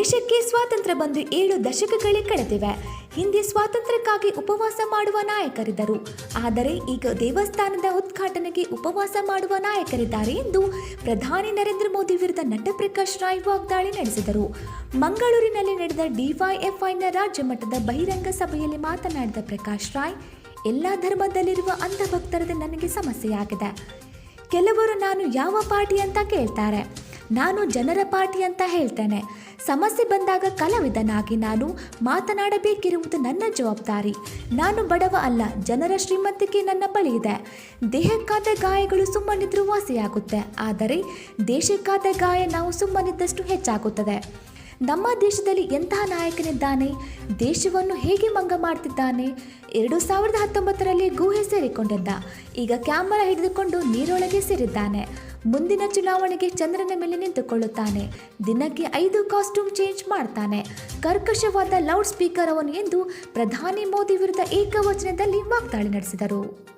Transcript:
ದೇಶಕ್ಕೆ ಸ್ವಾತಂತ್ರ್ಯ ಬಂದು ಏಳು ದಶಕಗಳೇ ಕಳೆದಿವೆ. ಹಿಂದೆ ಸ್ವಾತಂತ್ರ್ಯಕ್ಕಾಗಿ ಉಪವಾಸ ಮಾಡುವ ನಾಯಕರಿದ್ದರು. ಆದರೆ ಈಗ ದೇವಸ್ಥಾನದ ಉದ್ಘಾಟನೆಗೆ ಉಪವಾಸ ಮಾಡುವ ನಾಯಕರಿದ್ದಾರೆ ಎಂದು ಪ್ರಧಾನಿ ನರೇಂದ್ರ ಮೋದಿ ವಿರುದ್ಧ ನಟ ಪ್ರಕಾಶ್ ರಾಯ್ ವಾಗ್ದಾಳಿ ನಡೆಸಿದರು. ಮಂಗಳೂರಿನಲ್ಲಿ ನಡೆದ ಡಿವೈಎಫ್ಐನ ರಾಜ್ಯ ಮಟ್ಟದ ಬಹಿರಂಗ ಸಭೆಯಲ್ಲಿ ಮಾತನಾಡಿದ ಪ್ರಕಾಶ್ ರಾಯ್, ಎಲ್ಲ ಧರ್ಮದಲ್ಲಿರುವ ಅಂಧಭಕ್ತರದ ನನಗೆ ಸಮಸ್ಯೆಯಾಗಿದೆ. ಕೆಲವರು ನಾನು ಯಾವ ಪಾರ್ಟಿ ಅಂತ ಕೇಳ್ತಾರೆ. ನಾನು ಜನರ ಪಾರ್ಟಿ ಅಂತ ಹೇಳ್ತೇನೆ. ಸಮಸ್ಯೆ ಬಂದಾಗ ಕಲಾವಿದನಾಗಿ ನಾನು ಮಾತನಾಡಬೇಕಿರುವುದು ನನ್ನ ಜವಾಬ್ದಾರಿ. ನಾನು ಬಡವ ಅಲ್ಲ, ಜನರ ಶ್ರೀಮಂತಿಕೆ ನನ್ನ ಬಳಿ ಇದೆ. ದೇಹಕ್ಕಾದ ಗಾಯಗಳು ಸುಮ್ಮನಿದ್ರೂ ವಾಸಿಯಾಗುತ್ತೆ, ಆದರೆ ದೇಶಕ್ಕಾದ ಗಾಯ ನಾವು ಸುಮ್ಮನಿದ್ದಷ್ಟು ಹೆಚ್ಚಾಗುತ್ತದೆ. ನಮ್ಮ ದೇಶದಲ್ಲಿ ಎಂತಹ ನಾಯಕನಿದ್ದಾನೆ? ದೇಶವನ್ನು ಹೇಗೆ ಮಂಗ ಮಾಡ್ತಿದ್ದಾನೆ? ಎರಡು ಸಾವಿರದ ಹತ್ತೊಂಬತ್ತರಲ್ಲಿ ಗುಹೆ ಸೇರಿಕೊಂಡಿದ್ದ. ಈಗ ಕ್ಯಾಮರಾ ಹಿಡಿದುಕೊಂಡು ನೀರೊಳಗೆ ಸೇರಿದ್ದಾನೆ. ಮುಂದಿನ ಚುನಾವಣೆಗೆ ಚಂದ್ರನ ಮೇಲೆ ನಿಂತುಕೊಳ್ಳುತ್ತಾನೆ. ದಿನಕ್ಕೆ ಐದು ಕಾಸ್ಟ್ಯೂಮ್ ಚೇಂಜ್ ಮಾಡ್ತಾನೆ. ಕರ್ಕಶವಾದ ಲೌಡ್ ಸ್ಪೀಕರ್ ಅವನು ಎಂದು ಪ್ರಧಾನಿ ಮೋದಿ ವಿರುದ್ಧ ಏಕವಚನದಲ್ಲಿ ವಾಗ್ದಾಳಿ ನಡೆಸಿದರು.